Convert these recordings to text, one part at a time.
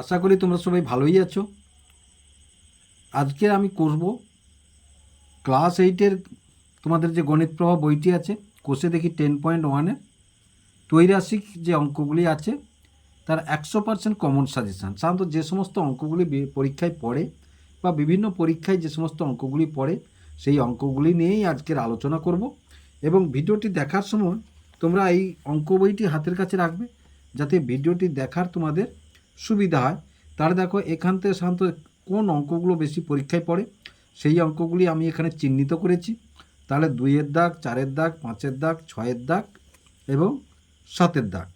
আশা করি তোমরা সবাই ভালোই আছো। আজকে আমি করব ক্লাস এইটের তোমাদের যে গণিত প্রভাব বইটি আছে, কোষে দেখি টেন পয়েন্ট ওয়ানের তৈরাসিক যে অঙ্কগুলি আছে, তার একশো পার্সেন্ট কমন সাজেশান সাধারণত যে সমস্ত অঙ্কগুলি পরীক্ষায় পড়ে বা বিভিন্ন পরীক্ষায় যে সমস্ত অঙ্কগুলি পড়ে, সেই অঙ্কগুলি নিয়েই আজকের আলোচনা করব। এবং ভিডিওটি দেখার সময় তোমরা এই অঙ্ক বইটি হাতের কাছে রাখবে, যাতে ভিডিওটি দেখার তোমাদের সুবিধা হয়। তাহলে দেখো, এখান থেকে সাধারণত কোন অঙ্কগুলো বেশি পরীক্ষায় পড়ে, সেই অঙ্কগুলি আমি এখানে চিহ্নিত করেছি। তাহলে দুইয়ের দাগ, চারের দাগ, পাঁচের দাগ, ছয়ের দাগ এবং সাতের দাগ।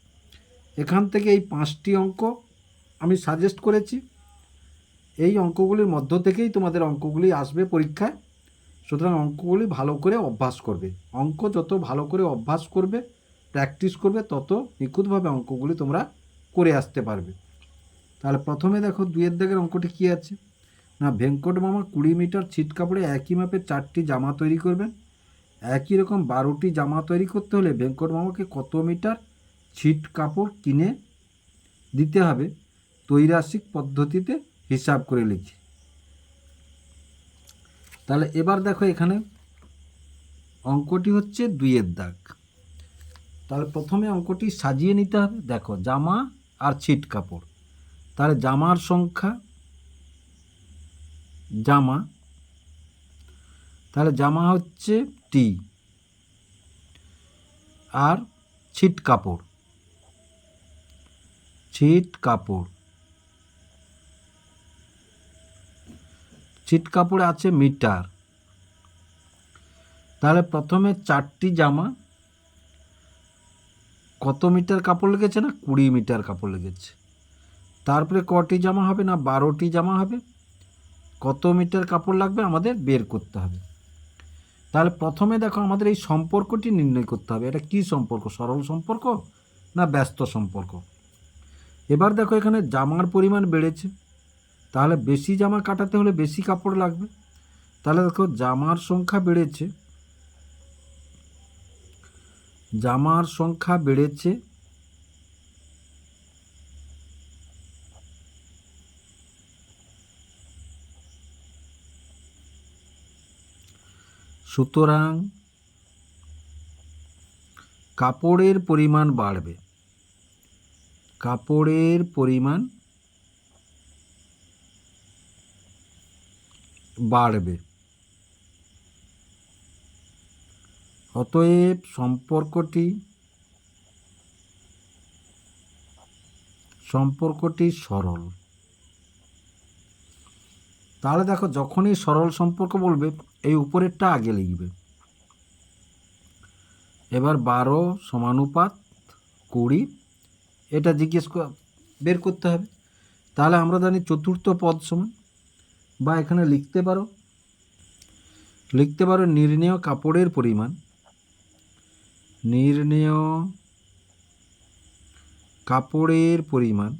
এখান থেকে এই পাঁচটি অঙ্ক আমি সাজেস্ট করেছি। এই অঙ্কগুলির মধ্য থেকেই তোমাদের অঙ্কগুলি আসবে পরীক্ষায়। সুতরাং অঙ্কগুলি ভালো করে অভ্যাস করবে। অঙ্ক যত ভালো করে অভ্যাস করবে প্র্যাকটিস করবে, তত নিখুঁতভাবে অঙ্কগুলি তোমরা করে আসতে পারবে। তাহলে প্রথমে দেখো দুইয়ের দাগের অঙ্কটি কী আছে? না, ভেঙ্কট মামা কুড়ি মিটার ছিট কাপড়ে একই মাপের চারটি জামা তৈরি করবেন। একই রকম বারোটি জামা তৈরি করতে হলে ভেঙ্কট মামাকে কত মিটার ছিট কাপড় কিনে দিতে হবে? তৈরাসিক পদ্ধতিতে হিসাব করে লিখি। তাহলে এবার দেখো এখানে অঙ্কটি হচ্ছে দুইয়ের দাগ। তাহলে প্রথমে অঙ্কটি সাজিয়ে নিতে হবে। দেখো, জামা আর ছিট কাপড়। তাহলে জামার সংখ্যা, জামা, তাহলে জামা হচ্ছে টি আর ছিট কাপড় ছিট কাপড়। ছিট কাপড়ে আছে মিটার। তাহলে প্রথমে চারটি জামা, কত মিটার কাপড় লেগেছে না কুড়ি মিটার কাপড় লেগেছে? তারপরে কটি জামা হবে না বারোটি জামা হবে? কত মিটার কাপড় লাগবে আমাদের বের করতে হবে। তাহলে প্রথমে দেখো আমাদের এই সম্পর্কটি নির্ণয় করতে হবে। এটা কি সম্পর্ক, সরল সম্পর্ক না ব্যস্ত সম্পর্ক? এবার দেখো এখানে জামার পরিমাণ বেড়েছে। তাহলে বেশি জামা কাটাতে হলে বেশি কাপড় লাগবে। তাহলে দেখো জামার সংখ্যা বেড়েছে। জামার সংখ্যা বেড়েছে সুতরাং কাপড়ের পরিমাণ বাড়বে। কাপড়ের পরিমাণ বাড়বে। অতএব সম্পর্কটি সম্পর্কটি সরল। তাহলে দেখো যখনই সরল সম্পর্ক বলবে, এই উপরেরটা আগে লিখবে। এবার বারো সমানুপাত কুড়ি, এটা জিজ্ঞেস বের করতে হবে। তাহলে আমরা জানি চতুর্থ পদ সমান, বা এখানে লিখতে পারো। লিখতে পারো নির্ণেয় কাপড়ের পরিমাণ। নির্ণেয় কাপড়ের পরিমাণ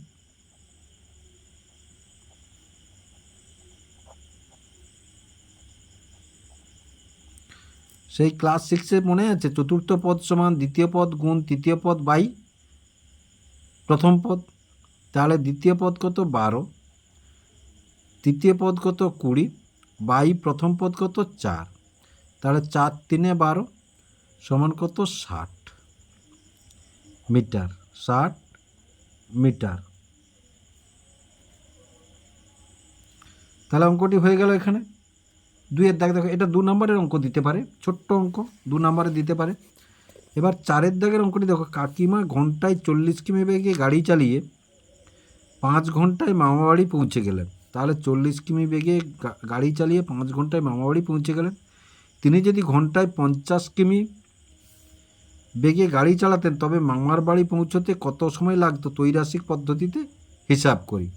সেই ক্লাস সিক্সে মনে আছে? চতুর্থ পদ সমান দ্বিতীয় পদ গুণ তৃতীয় পদ বাই প্রথম পদ। তাহলে দ্বিতীয় পদ কত? বারো। তৃতীয় পদ কত? কুড়ি। বাই প্রথম পদ কত? চার। তাহলে চার তিনে বারো সমান কত? ষাট মিটার। ষাট মিটার। তাহলে অঙ্কটি হয়ে গেল এখানে। দুইয়ের দাগ দেখো, এটা দু নম্বরের অঙ্ক দিতে পারে, ছোট্ট অঙ্ক, দু নম্বরে দিতে পারে। এবার চারের দাগের অঙ্কটি দেখো, কাকিমা ঘন্টায় চল্লিশ কিমি বেগে গাড়ি চালিয়ে পাঁচ ঘন্টায় মামাবাড়ি পৌঁছে গেলেন। তাহলে চল্লিশ কিমি বেগে গাড়ি চালিয়ে পাঁচ ঘন্টায় মামাবাড়ি পৌঁছে গেলেন। তিনি যদি ঘন্টায় পঞ্চাশ কিমি বেগে গাড়ি চালাতেন, তবে মামার বাড়ি পৌঁছতে কত সময় লাগতো তৈরাসিক পদ্ধতিতে হিসাব করি?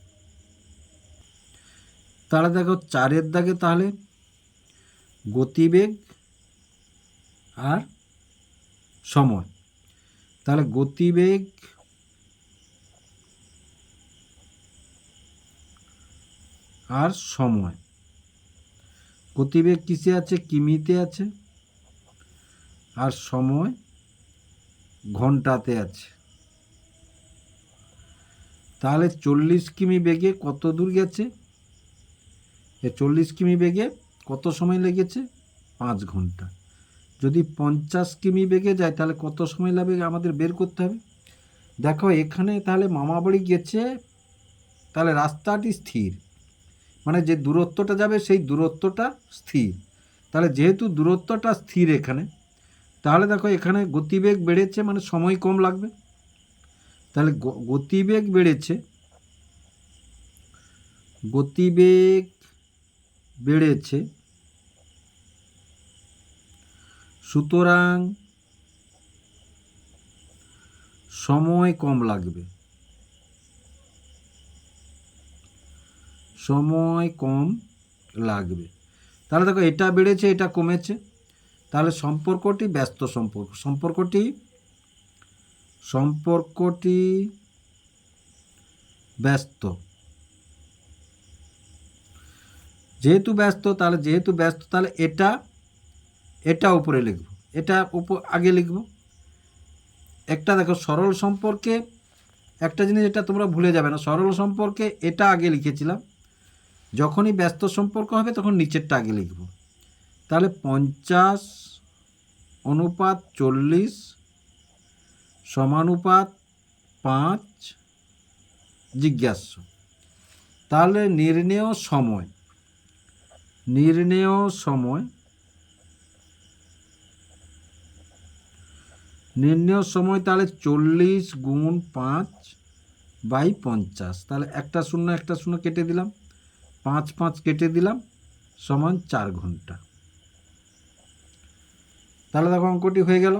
তাহলে দেখো, চারের দাগে তাহলে গতিবেগ আর সময়। তাহলে গতিবেগ আর সময়। গতিবেগ কিসে আছে? কিমিতে আছে। আর সময় ঘন্টাতে আছে। তাহলে চল্লিশ কিমি বেগে কত দূর গেছে? চল্লিশ কিমি বেগে কত সময় লেগেছে? পাঁচ ঘণ্টা। যদি পঞ্চাশ কিমি বেগে যায়, তাহলে কত সময় লাগবে আমাদের বের করতে হবে? দেখো, এখানে তাহলে মামাবাড়ি গেছে, তাহলে রাস্তাটি স্থির। মানে যে দূরত্বটা যাবে, সেই দূরত্বটা স্থির। তাহলে যেহেতু দূরত্বটা স্থির এখানে, তাহলে দেখো, এখানে গতিবেগ বেড়েছে মানে সময় কম লাগবে। তাহলে গতিবেগ বেড়েছে গতিবেগ বেড়েছে সুতরাং সময় কম লাগবে। সময় কম লাগবে। তাহলে দেখো, এটা বেড়েছে, এটা কমেছে। তাহলে সম্পর্কটি ব্যস্ত সম্পর্ক। সম্পর্কটি সম্পর্কটি ব্যস্ত। যেহেতু ব্যস্ত, তাহলে যেহেতু ব্যস্ত, তাহলে এটা এটা উপরে লিখব। এটা উপর আগে লিখব। একটা দেখো, সরল সম্পর্কে একটা জিনিস এটা তোমরা ভুলে যাবে না। সরল সম্পর্কে এটা আগে লিখেছিলাম। যখনই ব্যস্ত সম্পর্ক হবে তখন নিচেরটা আগে লিখব। তাহলে পঞ্চাশ অনুপাত চল্লিশ সমানুপাত পাঁচ জিজ্ঞাস্য। তাহলে নির্ণেয় সময়। নির্ণেয় সময় নির্ণেয় সময় তাহলে চল্লিশ গুণ পাঁচ বাই পঞ্চাশ। তাহলে একটা শূন্য একটা শূন্য কেটে দিলাম। পাঁচ পাঁচ কেটে দিলাম, সমান চার ঘণ্টা। তাহলে দেখো অঙ্কটি হয়ে গেল।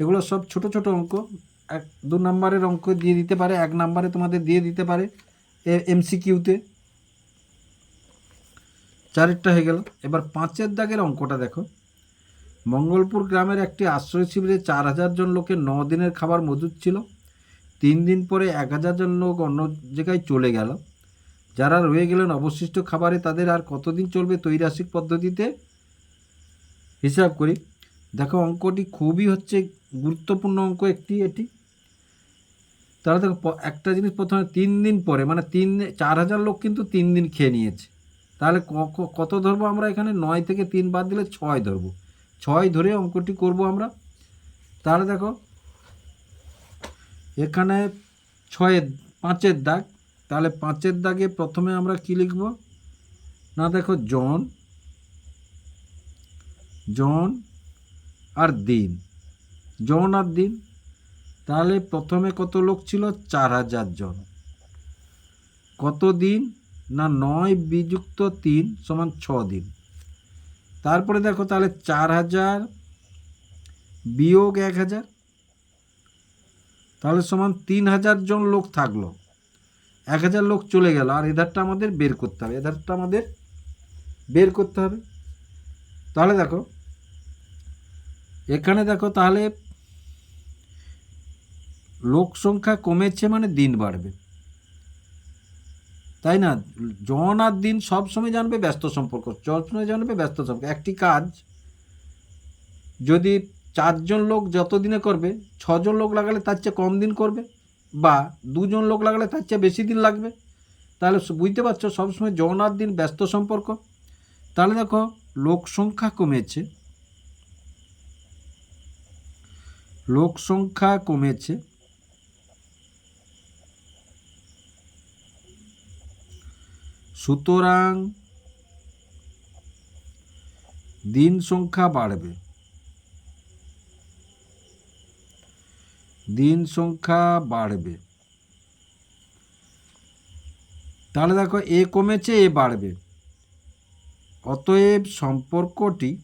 এগুলো সব ছোট ছোট অঙ্ক। এক দু নম্বরের অঙ্ক দিয়ে দিতে পারে, এক নম্বরে তোমাদের দিয়ে দিতে পারে এমসিকিউতে। চারেরটা হয়ে গেল। এবার পাঁচের দাগের অঙ্কটা দেখো। মঙ্গলপুর গ্রামের একটি আশ্রয় শিবিরে চার হাজার জন লোকের ন দিনের খাবার মজুদ ছিল। তিন দিন পরে এক হাজার জন লোক অন্য জায়গায় চলে গেল। যারা রয়ে গেলেন অবশিষ্ট খাবারে তাদের আর কতদিন চলবে তৈরাসিক পদ্ধতিতে হিসাব করি। দেখো, অঙ্কটি খুবই হচ্ছে গুরুত্বপূর্ণ অঙ্ক একটি, এটি। তারা দেখো একটা জিনিস প্রথমে তিন দিন পরে মানে তিন চার হাজার লোক কিন্তু তিন দিন খেয়ে নিয়েছে। তাহলে কত ধরবো আমরা এখানে? নয় থেকে তিন বাদ দিলে ছয় ধরবো। ছয় ধরে অঙ্কটি করব আমরা। তাহলে দেখো, এখানে ছয়ের, পাঁচের দাগ। তাহলে পাঁচের দাগে প্রথমে আমরা কি লিখব? না, দেখো, জন জন আর দিন। জন আর দিন। তাহলে প্রথমে কত লোক ছিল? চার হাজার জন। কত দিন? না, নয় বিযুক্ত তিন সমান ছ দিন। তারপরে দেখো তাহলে চার হাজার বিয়োগ এক হাজার। তাহলে সমান তিন হাজার জন লোক থাকল। এক হাজার লোক চলে গেল, আর এধারটা আমাদের বের করতে হবে। এধারটা আমাদের বের করতে হবে। তাহলে দেখো, এখানে দেখো তাহলে লোক সংখ্যা কমেছে মানে দিন বাড়বে। তাই না? জন আর দিন সবসময় জানবে ব্যস্ত সম্পর্ক সবসময় জানবে ব্যস্ত সম্পর্ক। একটি কাজ, যদি চারজন লোক যত দিনে করবে, ছজন লোক লাগালে তার চেয়ে কম দিন করবে বা দুজন লোক লাগালে তার চেয়ে বেশি দিন লাগবে। তাহলে বুঝতে পারছ সবসময় জন আর দিন ব্যস্ত সম্পর্ক, তাহলে দেখো লোক সংখ্যা কমেছে। লোক সংখ্যা কমেছে। সুতরাং দিন সংখ্যা বাড়বে। দিন সংখ্যা বাড়বে। তাহলে দেখো, এ কমেছে, এ বাড়বে। অতএব সম্পর্কটি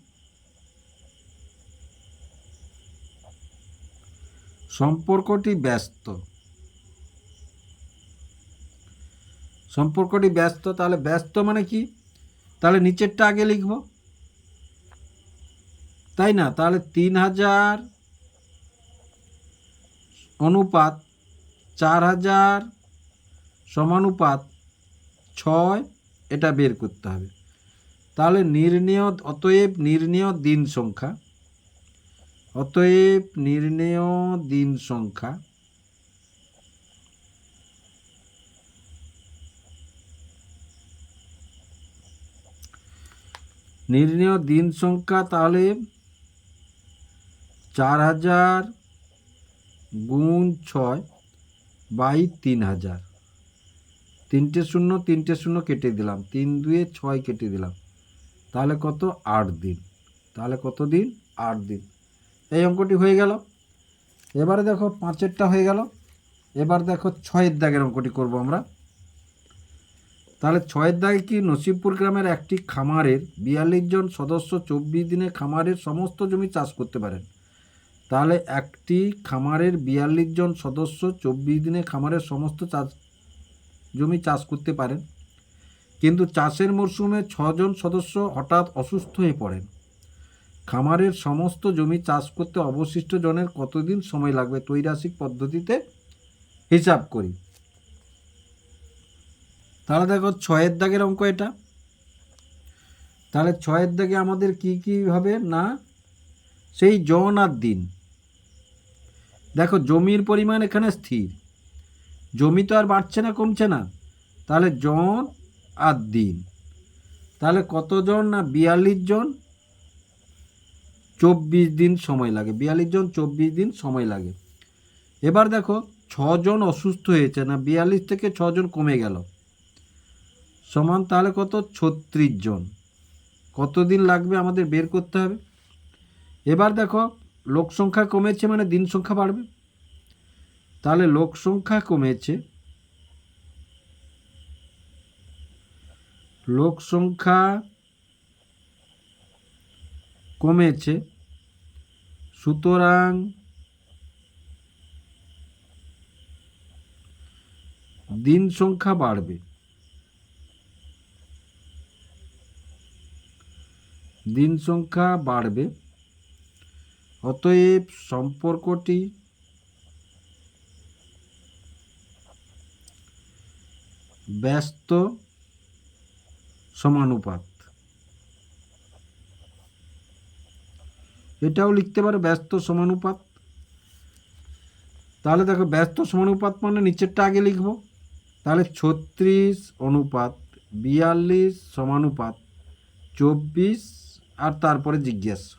সম্পর্কটি ব্যস্ত। সম্পর্কটি ব্যস্ত, তাহলে ব্যস্ত মানে কি? তাহলে নিচেরটা আগে লিখব। তাই না? তাহলে তিন হাজার অনুপাত চার হাজার সমানুপাত ছয়, এটা বের করতে হবে। তাহলে নির্ণেয় অতএব নির্ণেয় দিন সংখ্যা, অতএব নির্ণেয় দিন সংখ্যা নির্ণয় দিন সংখ্যা তাহলে চার হাজার গুণ ছয় বাই তিন হাজার। তিনটে শূন্য তিনটে শূন্য কেটে দিলাম। তিন দুয়ে ছয় কেটে দিলাম। তাহলে কত? আট দিন। তাহলে কত দিন? আট দিন। এই অঙ্কটি হয়ে গেল। এবারে দেখো পাঁচেরটা হয়ে গেল। এবার দেখো ছয়ের দাগের অঙ্কটি করব আমরা। তাহলে ছয়ের দাগে কি নসিবপুর গ্রামের একটি খামারের বিয়াল্লিশ জন সদস্য চব্বিশ দিনে খামারের সমস্ত জমি চাষ করতে পারেন? তাহলে একটি খামারের বিয়াল্লিশ জন সদস্য চব্বিশ দিনে খামারের সমস্ত চাষ জমি চাষ করতে পারেন। কিন্তু চাষের মরশুমে ছজন সদস্য হঠাৎ অসুস্থ হয়ে পড়েন। খামারের সমস্ত জমি চাষ করতে অবশিষ্ট জনের কতদিন সময় লাগবে? তৈরাসিক পদ্ধতিতে হিসাব করি। তাহলে দেখো ছয়ের দাগের অঙ্ক এটা। তাহলে ছয়ের দাগে আমাদের কি কি হবে না? সেই জন আর দিন। দেখো জমির পরিমাণ এখানে স্থির। জমি তো আর বাড়ছে না, কমছে না। তাহলে জন আর দিন। তাহলে কতজন না বিয়াল্লিশ জন? চব্বিশ দিন সময় লাগে। বিয়াল্লিশ জন, চব্বিশ দিন সময় লাগে। এবার দেখো ছজন অসুস্থ হয়েছে না? বিয়াল্লিশ থেকে ছজন কমে গেল। সমান তাহলে কত? ছত্রিশ জন। কতদিন লাগবে আমাদের বের করতে হবে? এবার দেখো, লোক সংখ্যা কমেছে মানে দিন সংখ্যা বাড়বে। তাহলে লোক সংখ্যা কমেছে, লোক সংখ্যা কমেছে, সুতরাং দিন সংখ্যা বাড়বে। দিন সংখ্যা বাড়বে। অতএব সম্পর্কটি ব্যস্ত সমানুপাত। এটাও লিখতে পারো ব্যস্ত সমানুপাত। তাহলে দেখো ব্যস্ত সমানুপাত মানে নিচেরটা আগে লিখব। তাহলে ছত্রিশ অনুপাত বিয়াল্লিশ সমানুপাত চব্বিশ আর তারপরে জিজ্ঞাসা।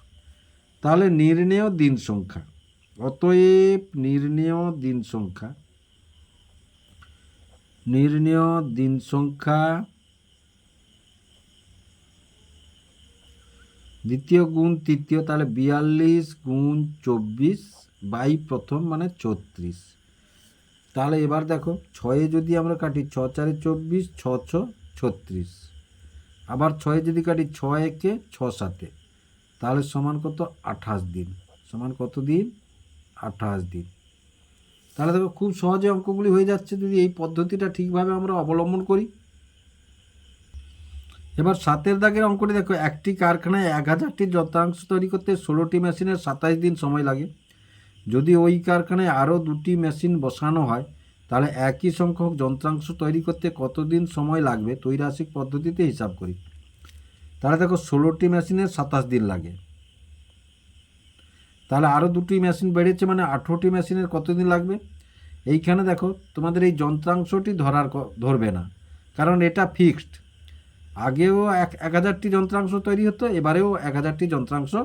তাহলে নির্ণেয় দিন সংখ্যা। অতএব নির্ণেয় দিন সংখ্যা। নির্ণেয় দিন সংখ্যা। দ্বিতীয় গুণ তৃতীয়, তাহলে বিয়াল্লিশ গুণ চব্বিশ বাই প্রথম মানে ছত্রিশ। তাহলে এবার দেখো, ছয়ে যদি আমরা কাটি, ছ চারে চব্বিশ, ছ ছ, ছত্রিশ। আবার ছয়ে যদি কাটি ছয় একে ছ সাতে, তাহলে সমান কত? আঠাশ দিন। সমান কত দিন? আঠাশ দিন। তাহলে দেখো, খুব সহজে অঙ্কগুলি হয়ে যাচ্ছে যদি এই পদ্ধতিটা ঠিকভাবে আমরা অবলম্বন করি। এবার সাতের দাগের অঙ্কটি দেখো, একটি কারখানায় এক হাজারটি যন্ত্রাংশ তৈরি করতে ষোলোটি মেশিনের সাতাশ দিন সময় লাগে। যদি ওই কারখানায় আরও দুটি মেশিন বসানো হয় তাহলে একই সংখ্যক যন্ত্রাংশ তৈরি করতে কতদিন সময় লাগবে? তৈরাসিক পদ্ধতিতে হিসাব করি। তাহলে দেখো, ষোলোটি মেশিনের সাতাশ দিন লাগে। তাহলে আরও দুটি মেশিন বেড়েছে মানে আঠেরোটি মেশিনের কতদিন লাগবে? এইখানে দেখো, তোমাদের এই যন্ত্রাংশটি ধরার ধরবে না। কারণ এটা ফিক্সড। আগেও এক এক হাজারটি যন্ত্রাংশ তৈরি হতো, এবারেও এক হাজারটি যন্ত্রাংশ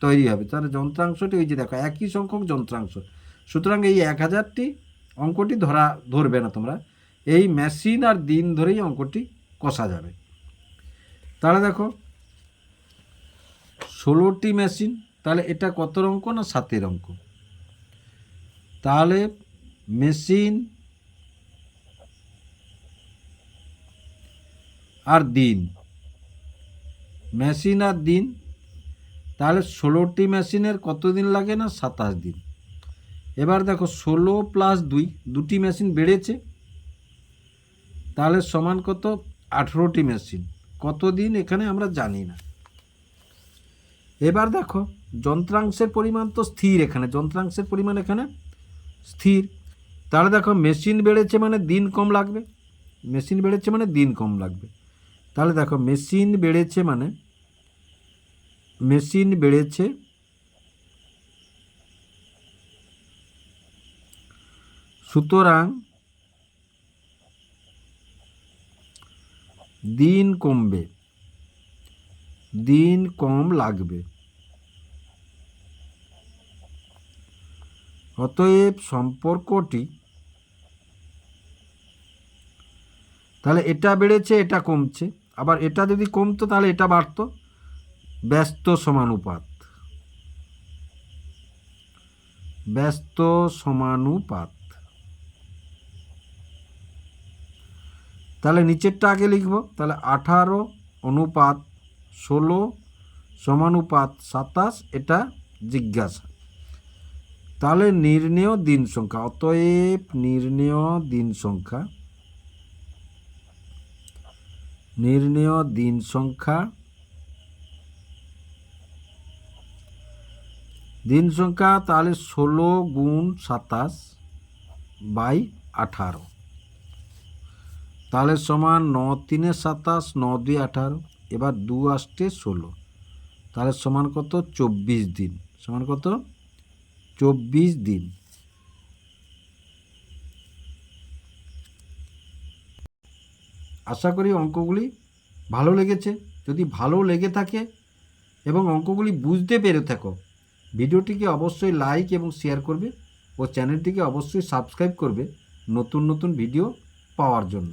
তৈরি হবে। তাহলে যন্ত্রাংশটি ওই যে দেখো, একই সংখ্যক যন্ত্রাংশ। সুতরাং এই এক হাজারটি অঙ্কটি ধরা, ধরবে না তোমরা। এই মেশিন আর দিন ধরেই অঙ্কটি কষা যাবে। তাহলে দেখো, ষোলোটি মেশিন তাহলে এটা কত অঙ্ক না সাতের অঙ্ক? তাহলে মেশিন আর দিন। মেশিন আর দিন, তাহলে ষোলোটি মেশিনের কত দিন লাগে না? সাতাশ দিন। এবার দেখো ষোলো প্লাস দুই, দুটি মেশিন বেড়েছে। তাহলে সমান কত? আঠেরোটি মেশিন কতদিন এখানে আমরা জানি না। এবার দেখো, যন্ত্রাংশের পরিমাণ তো স্থির এখানে। যন্ত্রাংশের পরিমাণ এখানে স্থির। তাহলে দেখো মেশিন বেড়েছে মানে দিন কম লাগবে। মেশিন বেড়েছে মানে দিন কম লাগবে। তাহলে দেখো মেশিন বেড়েছে মানে মেশিন বেড়েছে সুতরাং দিন কমবে, দিন কম লাগবে। অতএব সম্পর্কটি তাহলে এটা বেড়েছে, এটা কমছে। আবার এটা যদি কমতো, তাহলে এটা বাড়তো। ব্যস্ত সমানুপাত ব্যস্ত সমানুপাত তাহলে নিচেরটা আগে লিখব। তাহলে আঠারো অনুপাত ষোলো সমানুপাত সাতাশ, এটা জিজ্ঞাসা। তাহলে নির্ণেয় দিন সংখ্যা, অতএব নির্ণেয় দিন সংখ্যা। নির্ণেয় দিন সংখ্যা। দিন সংখ্যা তাহলে ষোলো গুণ সাতাশ বাই আঠারো। তাহলে সমান ন তিনে সাতাশ, ন দুই আঠারো, এবার দু আসতে ষোলো। তাহলে সমান কত? চব্বিশ দিন। সমান কত? চব্বিশ দিন। আশা করি অঙ্কগুলি ভালো লেগেছে। যদি ভালো লেগে থাকে এবং অঙ্কগুলি বুঝতে পেরে থাকো, ভিডিওটিকে অবশ্যই লাইক এবং শেয়ার করবে ও চ্যানেলটিকে অবশ্যই সাবস্ক্রাইব করবে নতুন নতুন ভিডিও পাওয়ার জন্য।